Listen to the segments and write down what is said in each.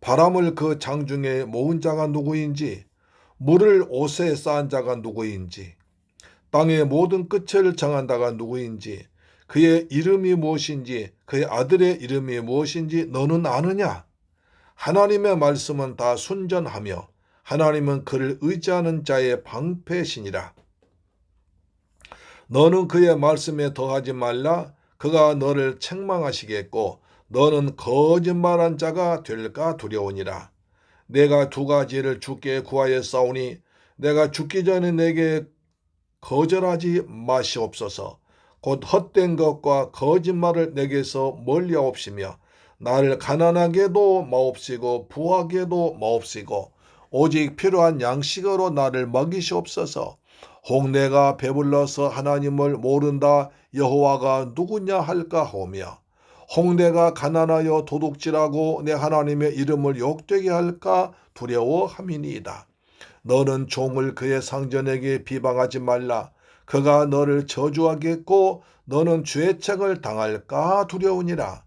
바람을 그 장중에 모은 자가 누구인지 물을 옷에 쌓은 자가 누구인지 땅의 모든 끝을 정한 다가 누구인지 그의 이름이 무엇인지 그의 아들의 이름이 무엇인지 너는 아느냐? 하나님의 말씀은 다 순전하며 하나님은 그를 의지하는 자의 방패시니라. 너는 그의 말씀에 더하지 말라. 그가 너를 책망하시겠고 너는 거짓말한 자가 될까 두려우니라. 내가 두 가지를 주께 구하였사오니 내가 죽기 전에 내게 거절하지 마시옵소서. 곧 헛된 것과 거짓말을 내게서 멀리하옵시며 나를 가난하게도 마옵시고 부하게도 마옵시고 오직 필요한 양식으로 나를 먹이시옵소서. 혹 내가 배불러서 하나님을 모른다 여호와가 누구냐 할까 하며 혹 내가 가난하여 도둑질하고 내 하나님의 이름을 욕되게 할까 두려워함이니이다. 너는 종을 그의 상전에게 비방하지 말라. 그가 너를 저주하겠고 너는 죄책을 당할까 두려우니라.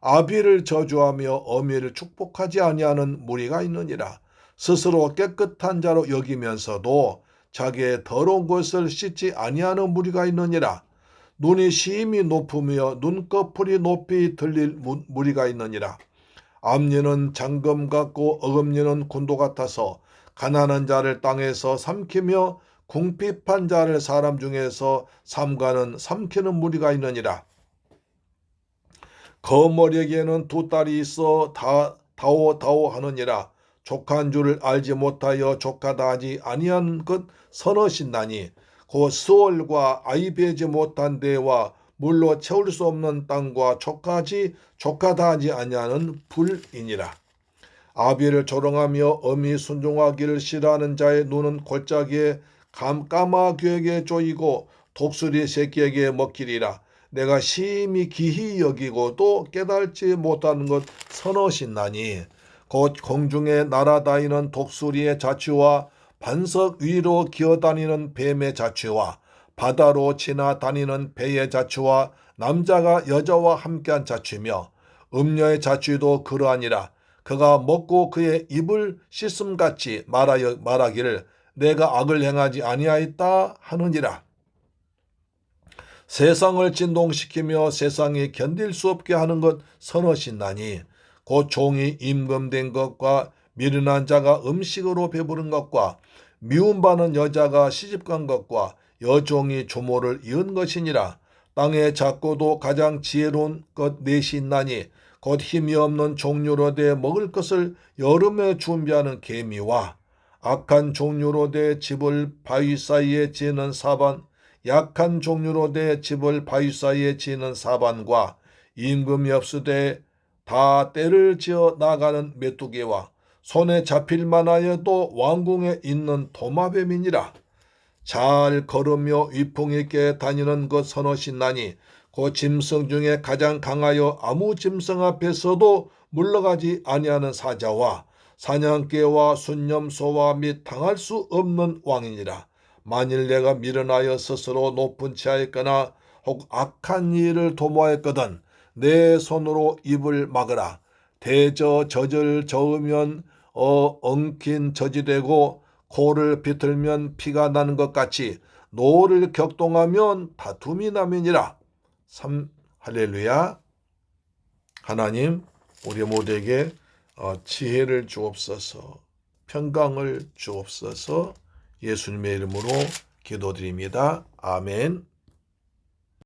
아비를 저주하며 어미를 축복하지 아니하는 무리가 있느니라. 스스로 깨끗한 자로 여기면서도 자기의 더러운 것을 씻지 아니하는 무리가 있느니라. 눈이 심히 높으며 눈꺼풀이 높이 들릴 무- 무리가 있느니라. 암리는 장검 같고 어금니는 군도 같아서 가난한 자를 땅에서 삼키며 궁핍한 자를 사람 중에서 삼가는 삼키는 무리가 있느니라. 거머리에게는 두 딸이 있어 다 다오 다오 하느니라. 족한 줄을 알지 못하여 족하다 하지 아니한 것 선하신다니 곧 수월과 아이배지 못한 데와 물로 채울 수 없는 땅과 족하지 족하다 하지 아니하는 불이니라. 아비를 조롱하며 어미 순종하기를 싫어하는 자의 눈은 골짜기에 감 까마귀에게 조이고 독수리 새끼에게 먹히리라. 내가 심히 기히 여기고 또 깨달지 못하는 것 선하신나니 곧 공중에 날아다니는 독수리의 자취와 반석 위로 기어다니는 뱀의 자취와 바다로 지나다니는 배의 자취와 남자가 여자와 함께한 자취며 음녀의 자취도 그러하니라. 그가 먹고 그의 입을 씻음같이 말하여 말하기를 내가 악을 행하지 아니하였다 하느니라. 세상을 진동시키며 세상이 견딜 수 없게 하는 것 선하신다니 곧 종이 임금된 것과 미련한 자가 음식으로 배부른 것과 미움받는 여자가 시집간 것과 여종이 조모를 이은 것이니라. 땅의 작고도 가장 지혜로운 것 넷이 있나니 곧 힘이 없는 종류로 돼 먹을 것을 여름에 준비하는 개미와 악한 종류로 돼 집을 바위 사이에 지는 사반 약한 종류로 돼 집을 바위 사이에 지는 사반과 임금이 없으되 다 때를 지어 나가는 메뚜기와 손에 잡힐 만하여도 왕궁에 있는 도마뱀이니라. 잘 걸으며 위풍 있게 다니는 것 선하신나니 그 짐승 중에 가장 강하여 아무 짐승 앞에서도 물러가지 아니하는 사자와 사냥개와 순념소와 및 당할 수 없는 왕이니라. 만일 내가 미련하여 스스로 높은 치하였거나 혹 악한 일을 도모하였거든 내 손으로 입을 막으라. 대저 젖을 저으면 어 엉킨 젖이 되고 코를 비틀면 피가 나는 것 같이 노를 격동하면 다툼이 나면이라. 3 할렐루야. 하나님 우리 모두에게 어, 지혜를 주옵소서. 평강을 주옵소서. 예수님의 이름으로 기도드립니다. 아멘.